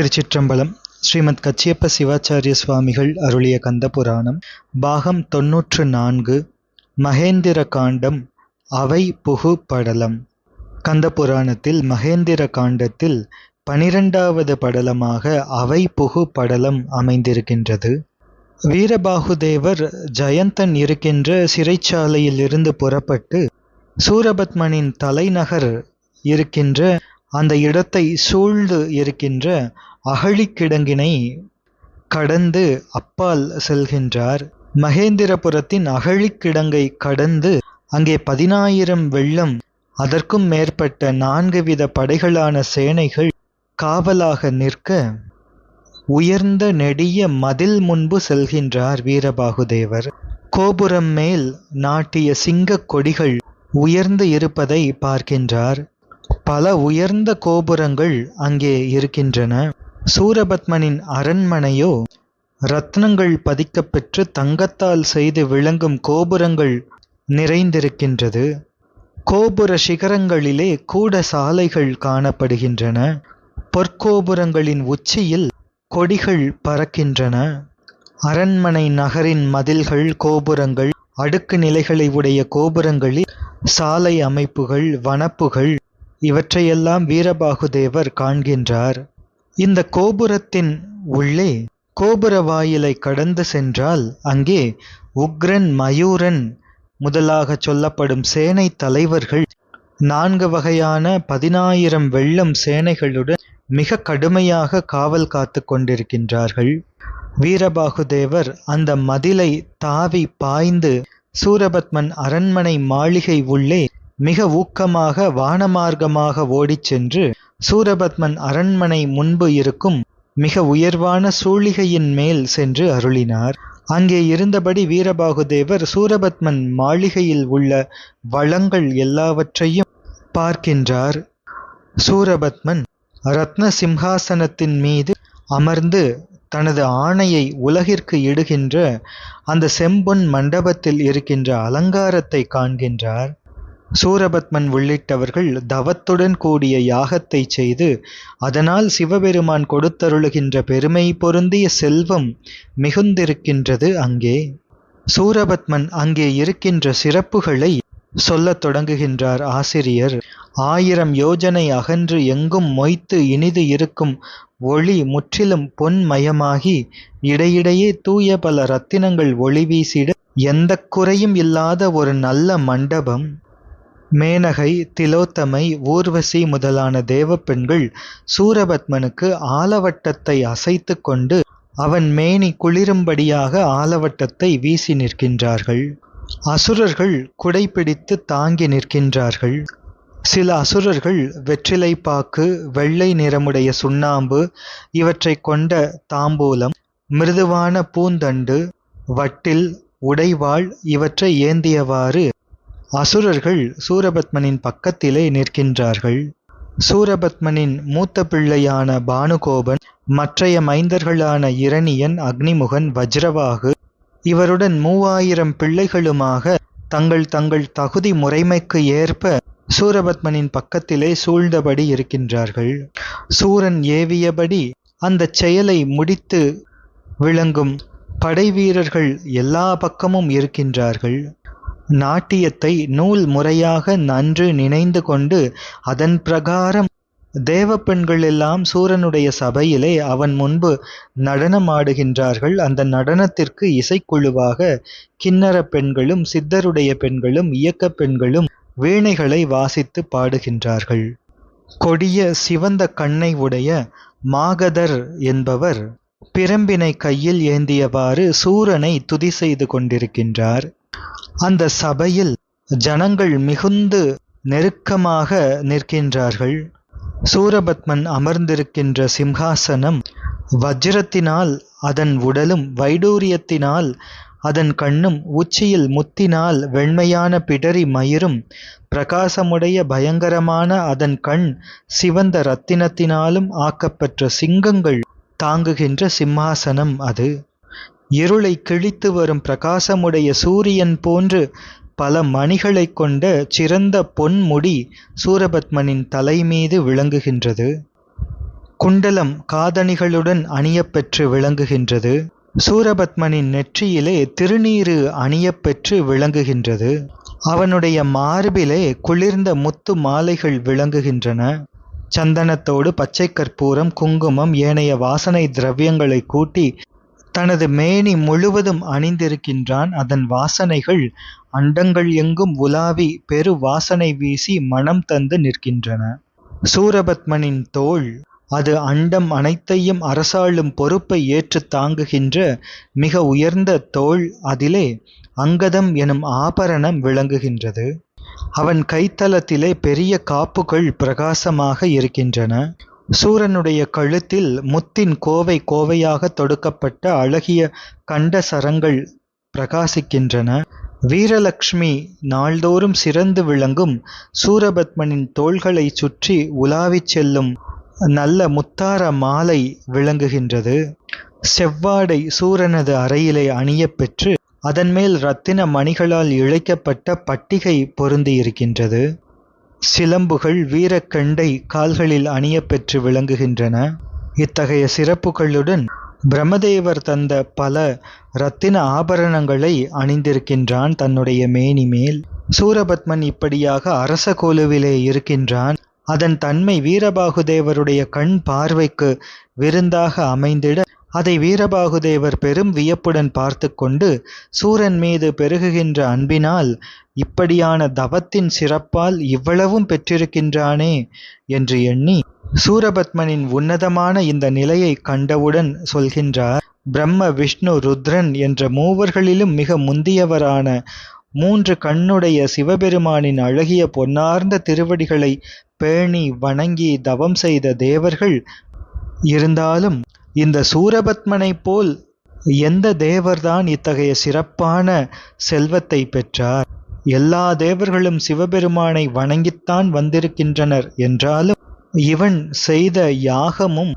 திருச்சிற்றம்பலம் ஸ்ரீமத் கச்சியப்ப சிவாச்சாரிய சுவாமிகள் அருளிய கந்த புராணம் பாகம் தொன்னூற்று நான்கு மகேந்திர காண்டம் அவை புகு படலம். கந்த புராணத்தில் மகேந்திர காண்டத்தில் பனிரெண்டாவது படலமாக அவை புகு படலம் அமைந்திருக்கின்றது. வீரபாகுதேவர் ஜெயந்தன் இருக்கின்ற சிறைச்சாலையிலிருந்து புறப்பட்டு சூரபத்மனின் தலைநகர் இருக்கின்ற அந்த இடத்தை சூழ்ந்து இருக்கின்ற அகழிக்கிடங்கினை கடந்து அப்பால் செல்கின்றார். மகேந்திரபுரத்தின் அகழிக்கிடங்கை கடந்து அங்கே பதினாயிரம் வெள்ளம் அதற்கும் மேற்பட்ட நான்கு வித படைகளான சேனைகள் காவலாக நிற்க உயர்ந்த நெடிய மதில் முன்பு செல்கின்றார் வீரபாகுதேவர். கோபுரம் மேல் நாட்டிய சிங்கக் கொடிகள் உயர்ந்து இருப்பதை பார்க்கின்றார். பல உயர்ந்த கோபுரங்கள் அங்கே இருக்கின்றன. சூரபத்மனின் அரண்மனையோ ரத்னங்கள் பதிக்கப்பெற்று தங்கத்தால் செய்து விளங்கும் கோபுரங்கள் நிறைந்திருக்கின்றது. கோபுர சிகரங்களிலே கூட சாலைகள் காணப்படுகின்றன. பொற்கோபுரங்களின் உச்சியில் கொடிகள் பறக்கின்றன. அரண்மனை நகரின் மதில்கள் கோபுரங்கள் அடுக்கு நிலைகளை உடைய கோபுரங்களில் சாலை அமைப்புகள் வனப்புகள் இவற்றையெல்லாம் வீரபாகுதேவர் காண்கின்றார். இந்த கோபுரத்தின் உள்ளே கோபுர வாயிலை கடந்து சென்றால் அங்கே உக்ரன் மயூரன் முதலாக சொல்லப்படும் சேனை தலைவர்கள் நான்கு வகையான பதினாயிரம் வெள்ளம் சேனைகளுடன் மிக கடுமையாக காவல் காத்து கொண்டிருக்கின்றார்கள். வீரபாகுதேவர் அந்த மதிலை தாவி பாய்ந்து சூரபத்மன் அரண்மனை மாளிகை உள்ளே மிக ஊக்கமாக வானமார்க்கமாக ஓடிச் சென்று சூரபத்மன் அரண்மனை முன்பு இருக்கும் மிக உயர்வான சூழிகையின் மேல் சென்று அருளினார். அங்கே இருந்தபடி வீரபாகுதேவர் சூரபத்மன் மாளிகையில் உள்ள வளங்கள் எல்லாவற்றையும் பார்க்கின்றார். சூரபத்மன் ரத்ன சிம்ஹாசனத்தின் மீது அமர்ந்து தனது ஆணையை உலகிற்கு இடுகின்ற அந்த செம்பொன் மண்டபத்தில் இருக்கின்ற அலங்காரத்தை காண்கின்றார். சூரபத்மன் உள்ளிட்டவர்கள் தவத்துடன் கூடிய யாகத்தை செய்து அதனால் சிவபெருமான் கொடுத்தருளுகின்ற பெருமை பொருந்திய செல்வம் மிகுந்திருக்கின்றது அங்கே. சூரபத்மன் அங்கே இருக்கின்ற சிறப்புகளை சொல்லத் தொடங்குகின்றார் ஆசிரியர். ஆயிரம் யோஜனை அகன்று எங்கும் மொய்த்து இனிது இருக்கும் ஒளி முற்றிலும் பொன்மயமாகி இடையிடையே தூய பல ரத்தினங்கள் ஒளி வீசிட எந்த குறையும் இல்லாத ஒரு நல்ல மண்டபம். மேனகை திலோத்தமை ஊர்வசி முதலான தேவப்பெண்கள் சூரபத்மனுக்கு ஆலவட்டத்தை அசைத்து கொண்டு அவன் மேனி குளிரும்படியாக ஆலவட்டத்தை வீசி நிற்கின்றார்கள். அசுரர்கள் குடைப்பிடித்து தாங்கி நிற்கின்றார்கள். சில அசுரர்கள் வெற்றிலைப்பாக்கு வெள்ளை நிறமுடைய சுண்ணாம்பு இவற்றை கொண்ட தாம்பூலம் மிருதுவான பூந்தண்டு வட்டில் உடைவாள் இவற்றை ஏந்தியவாறு அசுரர்கள் சூரபத்மனின் பக்கத்திலே நிற்கின்றார்கள். சூரபத்மனின் மூத்த பிள்ளையான பானுகோபன் மற்றைய மைந்தர்களான இரணியன் அக்னிமுகன் வஜ்ரவாகு இவருடன் மூவாயிரம் பிள்ளைகளுமாக தங்கள் தங்கள் தகுதி முறைமைக்கு ஏற்ப சூரபத்மனின் பக்கத்திலே சூழ்ந்தபடி இருக்கின்றார்கள். சூரன் ஏவியபடி அந்த செயலை முடித்து விளங்கும் படை வீரர்கள் எல்லா பக்கமும் இருக்கின்றார்கள். நாட்டியத்தை நூல் முறையாக நன்று நினைந்து கொண்டு அதன் பிரகாரம் தேவ பெண்களெல்லாம் சூரனுடைய சபையிலே அவன் முன்பு நடனமாடுகின்றார்கள். அந்த நடனத்திற்கு இசைக்குழுவாக கிண்ணற பெண்களும் சித்தருடைய பெண்களும் இயக்க பெண்களும் வீணைகளை வாசித்து பாடுகின்றார்கள். கொடிய சிவந்த கண்ணை உடைய மாகதர் என்பவர் பிரம்பினை கையில் ஏந்தியவாறு சூரனை துதி செய்து கொண்டிருக்கின்றார். அந்த சபையில் ஜனங்கள் மிகுந்து நெருக்கமாக நிற்கின்றார்கள். சூரபத்மன் அமர்ந்திருக்கின்ற சிம்ஹாசனம் வஜ்ரத்தினால் அதன் உடலும் வைடூரியத்தினால் அதன் கண்ணும் உச்சியில் முத்தினால் வெண்மையான பிடரி மயிரும் பிரகாசமுடைய பயங்கரமான அதன் கண் சிவந்த ரத்தினத்தினாலும் ஆக்கப்பெற்ற சிங்கங்கள் தாங்குகின்ற சிம்மாசனம் அது. இருளை கிழித்து வரும் பிரகாசமுடைய சூரியன் போன்று பல மணிகளைக் கொண்ட சிறந்த பொன்முடி சூரபத்மனின் தலைமீது விளங்குகின்றது. குண்டலம் காதணிகளுடன் அணியப்பெற்று விளங்குகின்றது. சூரபத்மனின் நெற்றியிலே திருநீறு அணியப்பெற்று விளங்குகின்றது. அவனுடைய மார்பிலே குளிர்ந்த முத்து மாலைகள் விளங்குகின்றன. சந்தனத்தோடு பச்சை கற்பூரம் குங்குமம் ஏனைய வாசனை திரவியங்களை கூட்டி தனது மேனி முழுவதும் அணிந்திருக்கின்றான். அதன் வாசனைகள் அண்டங்கள் எங்கும் உலாவி பெரு வாசனை வீசி மனம் தந்து நிற்கின்றன. சூரபத்மனின் தோள் அது அண்டம் அனைத்தையும் அரசாளும் பொறுப்பை ஏற்று தாங்குகின்ற மிக உயர்ந்த தோள் அதிலே அங்கதம் எனும் ஆபரணம் விளங்குகின்றது. அவன் கைத்தலத்திலே பெரிய காப்புகள் பிரகாசமாக இருக்கின்றன. சூரனுடைய கழுத்தில் முத்தின் கோவை கோவையாக தொடுக்கப்பட்ட அழகிய கண்ட சரங்கள் பிரகாசிக்கின்றன. வீரலக்ஷ்மி நாள்தோறும் சிறந்து விளங்கும் சூரபத்மனின் தோள்களை சுற்றி உலாவிச் செல்லும் நல்ல முத்தார மாலை விளங்குகின்றது. செவ்வாடை சூரனது அறையிலே அணியப்பெற்று அதன்மேல் இரத்தின மணிகளால் இழைக்கப்பட்ட பட்டிகை பொருந்தியிருக்கின்றது. சிலம்புகள் வீரக்கண்டை கால்களில் அணியப்பெற்று விளங்குகின்றன. இத்தகைய சிறப்புகளுடன் பிரம்மதேவர் தந்த பல இரத்தின ஆபரணங்களை அணிந்திருக்கின்றான் தன்னுடைய மேனி மேல். சூரபத்மன் இப்படியாக அரச கோலுவிலே இருக்கின்றான். அதன் தன்மை வீரபாகுதேவருடைய கண் பார்வைக்கு விருந்தாக அமைந்திட அதை வீரபாகுதேவர் பெரும் வியப்புடன் பார்த்து கொண்டு சூரன் மீது பெருகுகின்ற அன்பினால் இப்படியான தவத்தின் சிறப்பால் இவ்வளவும் பெற்றிருக்கின்றானே என்று எண்ணி சூரபத்மனின் உன்னதமான இந்த நிலையை கண்டவுடன் சொல்கின்றார் பிரம்ம விஷ்ணு ருத்ரன் என்ற மூவர்களிலும் மிக முந்தியவரான மூன்று கண்ணுடைய சிவபெருமானின் அழகிய பொன்னார்ந்த திருவடிகளை பேணி வணங்கி தவம் செய்த தேவர்கள் இருந்தாலும் இந்த சூரபத்மனைப் போல் எந்த தேவர்தான் இத்தகைய சிறப்பான செல்வத்தை பெற்றார்? எல்லா தேவர்களும் சிவபெருமானை வணங்கித்தான் வந்திருக்கின்றனர் என்றாலும் இவன் செய்த யாகமும்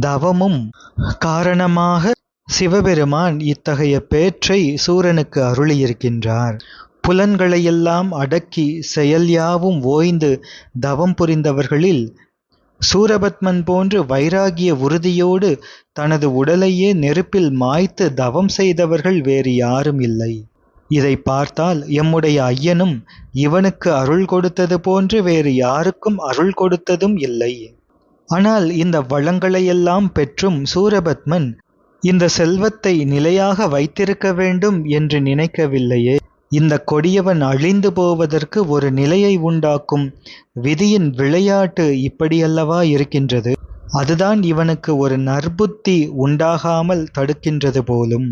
தவமும் காரணமாக சிவபெருமான் இத்தகைய பேற்றை சூரனுக்கு அருளியிருக்கின்றார். புலன்களையெல்லாம் அடக்கி செயல் யாவும் ஓய்ந்து தவம் புரிந்தவர்களில் சூரபத்மன் போன்று வைராகிய உறுதியோடு தனது உடலையே நெருப்பில் மாய்த்து தவம் செய்தவர்கள் வேறு யாரும் இல்லை. இதை பார்த்தால் எம்முடைய ஐயனும் இவனுக்கு அருள் கொடுத்தது போன்று வேறு யாருக்கும் அருள் கொடுத்ததும் இல்லை. ஆனால் இந்த வளங்களையெல்லாம் பெற்றும் சூரபத்மன் இந்த செல்வத்தை நிலையாக வைத்திருக்க வேண்டும் என்று நினைக்கவில்லையே. இந்த கொடியவன் அழிந்து போவதற்கு ஒரு நிலையை உண்டாக்கும் விதியின் விளையாட்டு இப்படியல்லவா இருக்கின்றது? அதுதான் இவனுக்கு ஒரு நற்புத்தி உண்டாகாமல் தடுக்கின்றது போலும்.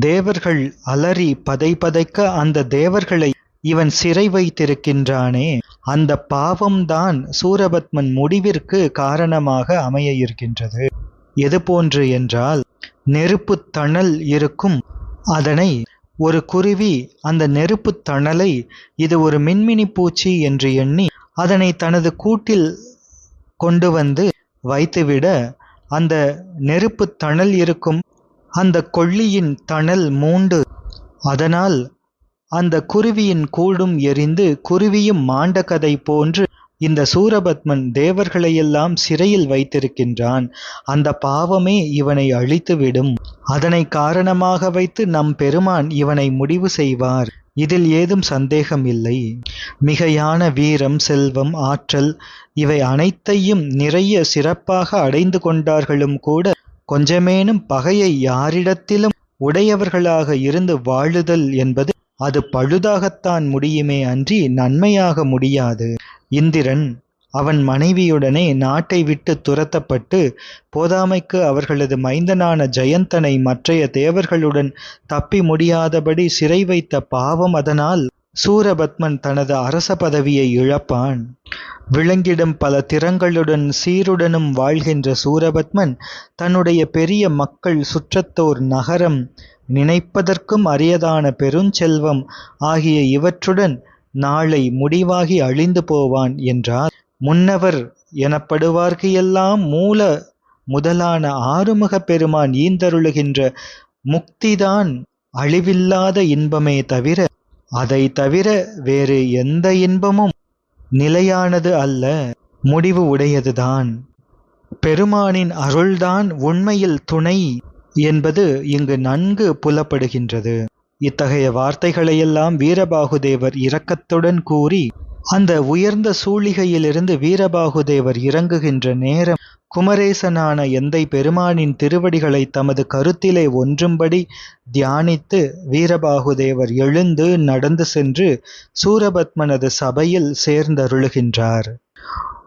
தேவர்கள் அலறி பதை பதைக்க அந்த தேவர்களை இவன் சிறை வைத்திருக்கின்றானே அந்த பாவம்தான் சூரபத்மன் முடிவிற்கு காரணமாக அமைய இருக்கின்றது. எது போன்று என்றால் நெருப்பு தணல் இருக்கும் அதனை ஒரு குருவி அந்த நெருப்பு தணலை இது ஒரு மின்மினி பூச்சி என்று எண்ணி அதனை தனது கூட்டில் கொண்டு வந்து வைத்துவிட அந்த நெருப்பு தணல் இருக்கும் அந்த கொள்ளியின் தணல் மூண்டு. அதனால் அந்த குருவியின் கூடும் எரிந்து குருவியும் மாண்ட கதை போன்று இந்த சூரபத்மன் தேவர்களையெல்லாம் சிறையில் வைத்திருக்கின்றான். அந்த பாவமே இவனை அழித்துவிடும். அதனை காரணமாக வைத்து நம் பெருமான் இவனை முடிவு செய்வார். இதில் ஏதும் சந்தேகம் இல்லை. மிகையான வீரம் செல்வம் ஆற்றல் இவை அனைத்தையும் நிறைய சிறப்பாக அடைந்து கொண்டார்களும் கூட கொஞ்சமேனும் பகையை யாரிடத்திலும் உடையவர்களாக இருந்து வாழுதல் என்பது அது பழுதாகத்தான் முடியுமே அன்றி நன்மையாக முடியாது. இந்திரன் அவன் மனைவியுடனே நாட்டை விட்டு துரத்தப்பட்டு போதாமைக்கு அவர்களது மைந்தனான ஜெயந்தனை மற்றைய தேவர்களுடன் தப்பி முடியாதபடி சிறை வைத்த பாவம் அதனால் சூரபத்மன் தனது அரச பதவியை இழப்பான். விளங்கிடும் பல திறங்களுடன் சீருடனும் வாழ்கின்ற சூரபத்மன் தன்னுடைய பெரிய மக்கள் சுற்றத்தோர் நகரம் நினைப்பதற்கும் அரியதான பெருஞ்செல்வம் ஆகிய இவற்றுடன் நாளை முடிவாகி அழிந்து போவான் என்றார். முன்னவர் எனப்படுவார்க்கு எல்லாம் மூல முதலான ஆறுமுக பெருமான் ஈந்தருளுகின்ற முக்திதான் அழிவில்லாத இன்பமே தவிர அதை தவிர வேறு எந்த இன்பமும் நிலையானது அல்ல. முடிவு உடையதுதான். பெருமானின் அருள்தான் உண்மையில் துணை. என்பது இங்கு நன்கு புலப்படுகின்றது. இத்தகைய வார்த்தைகளையெல்லாம் வீரபாகுதேவர் இரக்கத்துடன் கூறி அந்த உயர்ந்த சூழிகையிலிருந்து வீரபாகுதேவர் இறங்குகின்ற நேரம் குமரேசனான எந்தை பெருமானின் திருவடிகளை தமது கருத்திலே ஒன்றும்படி தியானித்து வீரபாகுதேவர் எழுந்து நடந்து சென்று சூரபத்மனது சபையில் சேர்ந்தருளுகின்றார்.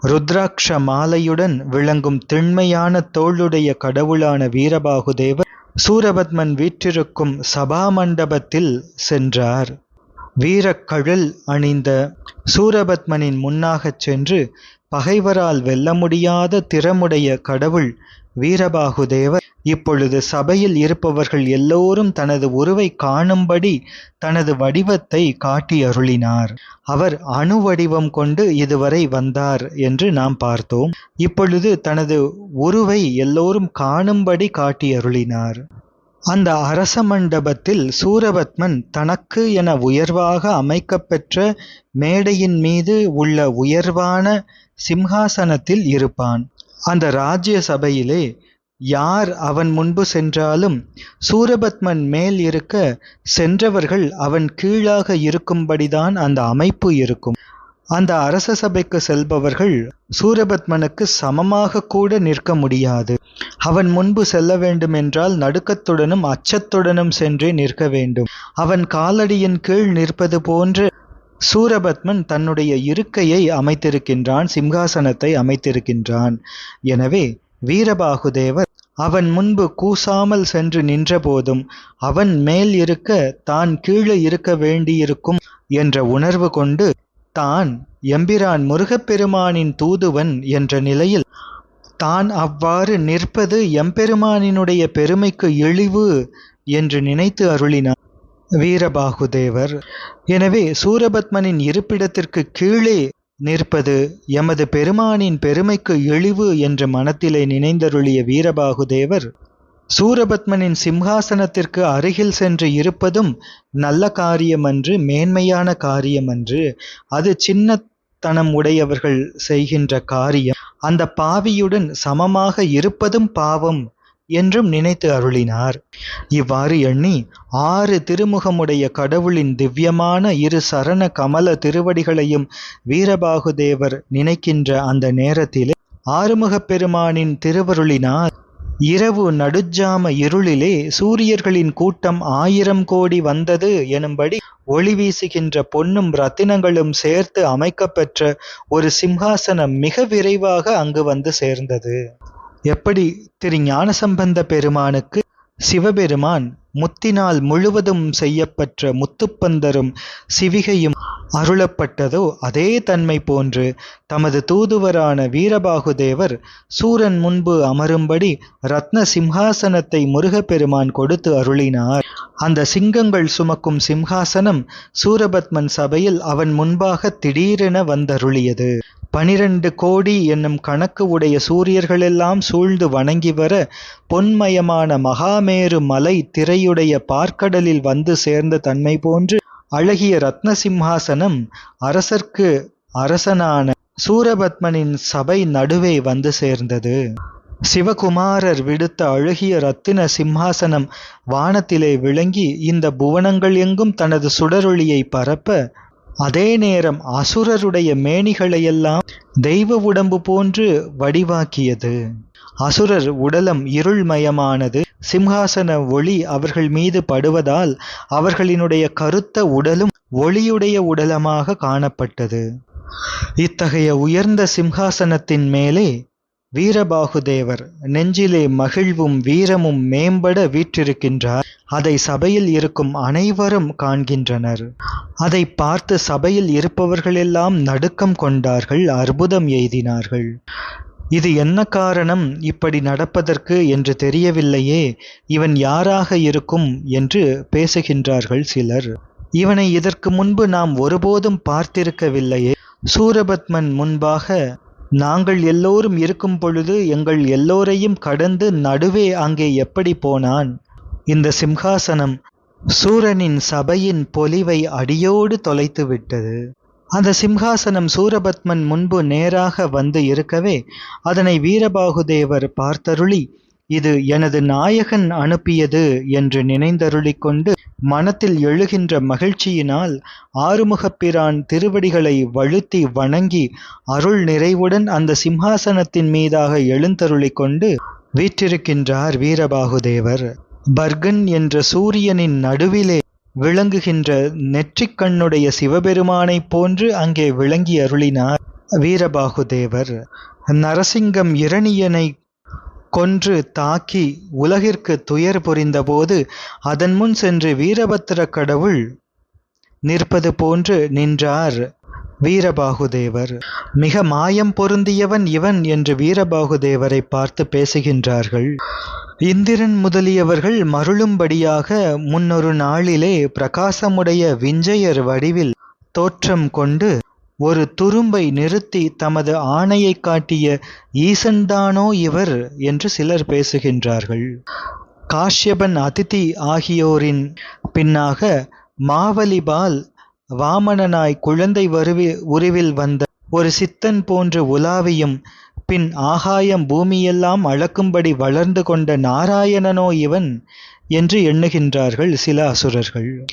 ருத்ராட்ச மாலையுடன் விளங்கும் திண்மையான தோளுடைய கடவுளான வீரபாகுதேவர் சூரபத்மன் வீற்றிருக்கும் சபா மண்டபத்தில் சென்றார் வீரக்கழல் அணிந்த சூரபத்மனின் முன்னாகச் சென்று பகைவரால் வெல்ல முடியாத திறமுடைய கடவுள் வீரபாகுதேவர் இப்பொழுது சபையில் இருப்பவர்கள் எல்லோரும் தனது உருவை காணும்படி தனது வடிவத்தை காட்டி அருளினார் அவர் அணு வடிவம் கொண்டு இதுவரை வந்தார் என்று நாம் பார்த்தோம். இப்பொழுது தனது உருவை எல்லோரும் காணும்படி காட்டி அருளினார் அந்த அரச மண்டபத்தில் சூரபத்மன் தனக்கு என உயர்வாக அமைக்கப்பெற்ற மேடையின் மீது உள்ள உயர்வான சிம்ஹாசனத்தில் இருப்பான். அந்த ராஜ்ய சபையிலே யார் அவன் முன்பு சென்றாலும் சூரபத்மன் மேல் இருக்க சென்றவர்கள் அவன் கீழாக இருக்கும்படிதான் அந்த அமைப்பு இருக்கும். அந்த அரச சபைக்கு செல்பவர்கள் சூரபத்மனுக்கு சமமாக கூட நிற்க முடியாது. அவன் முன்பு செல்ல வேண்டும் என்றால் நடுக்கத்துடனும் அச்சத்துடனும் சென்றே நிற்க வேண்டும். அவன் காலடியின் கீழ் நிற்பது போன்று சூரபத்மன் தன்னுடைய இருக்கையை அமைத்திருக்கின்றான் சிம்ஹாசனத்தை அமைத்திருக்கின்றான். எனவே வீரபாகுதேவர் அவன் முன்பு கூசாமல் சென்று நின்றபோதும் அவன் மேல் இருக்க தான் கீழே இருக்க வேண்டியிருக்கும் என்ற உணர்வு கொண்டு தான் எம்பிரான் முருகப்பெருமானின் தூதுவன் என்ற நிலையில் தான் அவ்வாறு நிற்பது எம்பெருமானினுடைய பெருமைக்கு இழிவு என்று நினைத்து அருளினான். வீரபாகுதேவர். எனவே சூரபத்மனின் இருப்பிடத்திற்கு கீழே நிற்பது எமது பெருமானின் பெருமைக்கு இழிவு என்ற மனத்திலே நினைந்தருளிய வீரபாகுதேவர். சூரபத்மனின் சிம்ஹாசனத்திற்கு அருகில் சென்று இருப்பதும் நல்ல காரியமன்று மேன்மையான காரியமன்று. அது சின்னத்தனம் உடையவர்கள் செய்கின்ற காரியம். அந்த பாவியுடன் சமமாக இருப்பதும் பாவம். என்றும் நினைத்து அருளினார். இவ்வாறு எண்ணி ஆறு திருமுகமுடைய கடவுளின் திவ்யமான இரு சரண கமல திருவடிகளையும் வீரபாகுதேவர் நினைக்கின்ற அந்த நேரத்திலே ஆறுமுகப் பெருமானின் திருவருளினால் இரவு நடுஜாம இருளிலே சூரியர்களின் கூட்டம் ஆயிரம் கோடி வந்தது எனும்படி ஒளி வீசுகின்ற பொன்னும் ரத்தினங்களும் சேர்த்து அமைக்கப்பெற்ற ஒரு சிம்ஹாசனம் மிக விரைவாக அங்கு வந்து சேர்ந்தது. எப்படி திரு ஞானசம்பந்த பெருமானுக்கு சிவபெருமான் முத்தினால் முழுவதும் செய்யப்பட்ட முத்துப்பந்தரும் சிவிகையும் அருளப்பட்டதோ அதே தன்மை போன்று தமது தூதுவரான வீரபாகுதேவர் சூரன் முன்பு அமரும்படி ரத்ன சிம்ஹாசனத்தை முருகப்பெருமான் கொடுத்து அருளினார். அந்த சிங்கங்கள் சுமக்கும் சிம்ஹாசனம் சூரபத்மன் சபையில் அவன் முன்பாக திடீரென வந்தருளியது. பனிரெண்டு கோடி என்னும் கணக்கு உடைய சூரியர்களெல்லாம் சூழ்ந்து வணங்கி வர பொன்மயமான மகாமேரு மலை திரையுடைய பார்க்கடலில் வந்து சேர்ந்த தன்மை போன்று அழகிய ரத்ன சிம்ஹாசனம் அரசர்க்கு அரசனான சூரபத்மனின் சபை நடுவே வந்து சேர்ந்தது. சிவகுமாரர் விடுத்த அழகிய ரத்தின சிம்ஹாசனம் வானத்திலே விளங்கி இந்த புவனங்கள் எங்கும் தனது சுடரொளியை பரப்ப அதே நேரம் அசுரருடைய மேனிகளையெல்லாம் தெய்வ உடம்பு போன்று வடிவாக்கியது. அசுரர் உடலம் இருள்மயமானது. சிம்ஹாசன ஒளி அவர்கள் மீது படுவதால் அவர்களினுடைய கருத்த உடலும் ஒளியுடைய உடலமாக காணப்பட்டது. இத்தகைய உயர்ந்த சிம்ஹாசனத்தின் மேலே வீரபாகுதேவர் நெஞ்சிலே மகிழ்வும் வீரமும் மேம்பட வீற்றிருக்கின்றார். அதை சபையில் இருக்கும் அனைவரும் காண்கின்றனர். அதை பார்த்து சபையில் இருப்பவர்களெல்லாம் நடுக்கம் கொண்டார்கள் அற்புதம் எய்தினார்கள். இது என்ன காரணம்? இப்படி நடப்பதற்கு என்று தெரியவில்லையே. இவன் யாராக இருக்கும் என்று பேசுகின்றார்கள் சிலர். இவனை இதற்கு முன்பு நாம் ஒருபோதும் பார்த்திருக்கவில்லையே. சூரபத்மன் முன்பாக நாங்கள் எல்லோரும் இருக்கும் பொழுது எங்கள் எல்லோரையும் கடந்து நடுவே அங்கே எப்படி போனான்? இந்த சிம்ஹாசனம் சூரனின் சபையின் பொலிவை அடியோடு தொலைத்து விட்டது. அந்த சிம்ஹாசனம் சூரபத்மன் முன்பு நேராக வந்து இருக்கவே அதனை வீரபாகுதேவர் பார்த்தருளி இது எனது நாயகன் அனுப்பியது என்று நினைந்தருளிக் கொண்டு மனத்தில் எழுகின்ற மகிழ்ச்சியினால் ஆறுமுகப்பிரான் திருவடிகளை வழுத்தி வணங்கி அருள் நிறைவுடன் அந்த சிம்ஹாசனத்தின் மீதாக எழுந்தருளிக் கொண்டு வீற்றிருக்கின்றார் வீரபாகுதேவர். பர்கன் என்ற சூரியனின் நடுவிலே விளங்குகின்ற நெற்றிக் கண்ணுடைய சிவபெருமானைப் போன்று அங்கே விளங்கி அருளினார் வீரபாகுதேவர். நரசிங்கம் இரணியனை கொன்று தாக்கி உலகிற்கு துயர் புரிந்தபோது அதன் முன் சென்று வீரபத்திர கடவுள் நிற்பது போன்று நின்றார் வீரபாகுதேவர். மிக மாயம் பொருந்தியவன் இவன் என்று வீரபாகுதேவரை பார்த்து பேசுகின்றார்கள். இந்திரன் முதலியவர்கள் மருளும்படியாக முன்னொரு நாளிலே பிரகாசமுடைய விஞ்சையர் வடிவில் தோற்றம் கொண்டு ஒரு துரும்பை நிறுத்தி தமது ஆணையை காட்டிய ஈசன்தானோ இவர் என்று சிலர் பேசுகின்றார்கள். காஷ்யபன் அதிதி ஆகியோரின் பின்னாக மாவலிபால் வாமணனாய் குழந்தை வருவி உருவில் வந்த ஒரு சித்தன் போன்று உலாவியும் பின் ஆகாயம் பூமியெல்லாம் அளக்கும்படி வளர்ந்து கொண்ட நாராயணனோ இவன் என்று எண்ணுகின்றார்கள் சில அசுரர்கள்.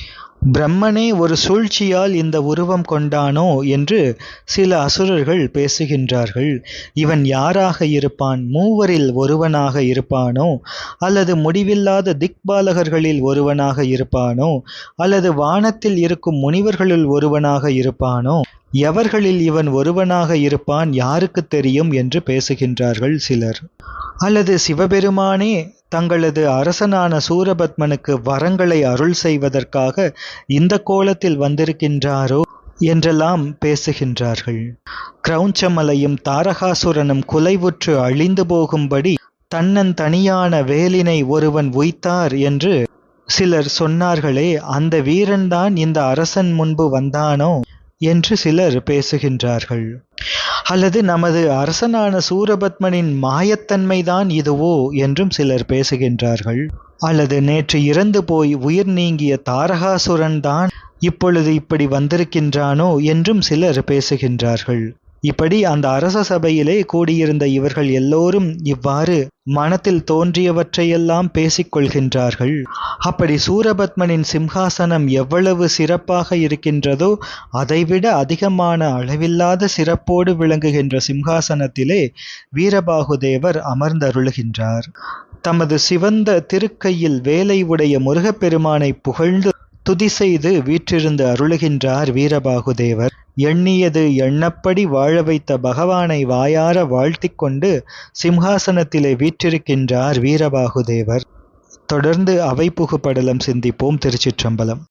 பிரம்மனே ஒரு சூழ்ச்சியால் இந்த உருவம் கொண்டானோ? என்று சில அசுரர்கள் பேசுகின்றார்கள். இவன் யாராக இருப்பான்? மூவரில் ஒருவனாக இருப்பானோ? அல்லது முடிவில்லாத திக்பாலகர்களில் ஒருவனாக இருப்பானோ? அல்லது வானத்தில் இருக்கும் முனிவர்களுள் ஒருவனாக இருப்பானோ? எவர்களில் இவன் ஒருவனாக இருப்பான் யாருக்கு தெரியும் என்று பேசுகின்றார்கள் சிலர். அல்லது சிவபெருமானே தங்களது அரசனான சூரபத்மனுக்கு வரங்களை அருள் செய்வதற்காக இந்த கோலத்தில் வந்திருக்கின்றாரோ என்றெல்லாம் பேசுகின்றார்கள். கிரௌஞ்சமலையும் தாரகாசுரனும் குலைவுற்று அழிந்து போகும்படி தன்னன் தனியான வேலினை ஒருவன் உய்த்தார் என்று சிலர் சொன்னார்களே அந்த வீரன்தான் இந்த அரசன் முன்பு வந்தானோ? என்று சிலர் பேசுகின்றார்கள். அல்லது நமது அரசனான சூரபத்மனின் மாயத்தன்மைதான் இதுவோ என்றும் சிலர் பேசுகின்றார்கள். அல்லது நேற்று இறந்து போய் உயிர் நீங்கிய தாரகாசுரன் தான் இப்பொழுது இப்படி வந்திருக்கின்றானோ என்றும் சிலர் பேசுகின்றார்கள். இப்படி அந்த அரச சபையிலே கூடியிருந்த இவர்கள் எல்லோரும் இவ்வாறு மனத்தில் தோன்றியவற்றையெல்லாம் பேசிக் கொள்கின்றார்கள் அப்படி சூரபத்மனின் சிம்ஹாசனம் எவ்வளவு சிறப்பாக இருக்கின்றதோ அதைவிட அதிகமான அளவில்லாத சிறப்போடு விளங்குகின்ற சிம்ஹாசனத்திலே வீரபாகுதேவர் அமர்ந்தருளுகின்றார். தமது சிவந்த திருக்கையில் வேலை உடைய முருகப்பெருமானை புகழ்ந்து துதி செய்து வீற்றிருந்து அருளுகின்றார் வீரபாகுதேவர். எண்ணியது எண்ணப்படி வாழ வைத்த பகவானை வாயார வாழ்த்திக் கொண்டு சிம்ஹாசனத்திலே வீற்றிருக்கின்றார் வீரபாகுதேவர். தொடர்ந்து அவை புகுப்படலம் சிந்திப்போம் திருச்சிற்றம்பலம்.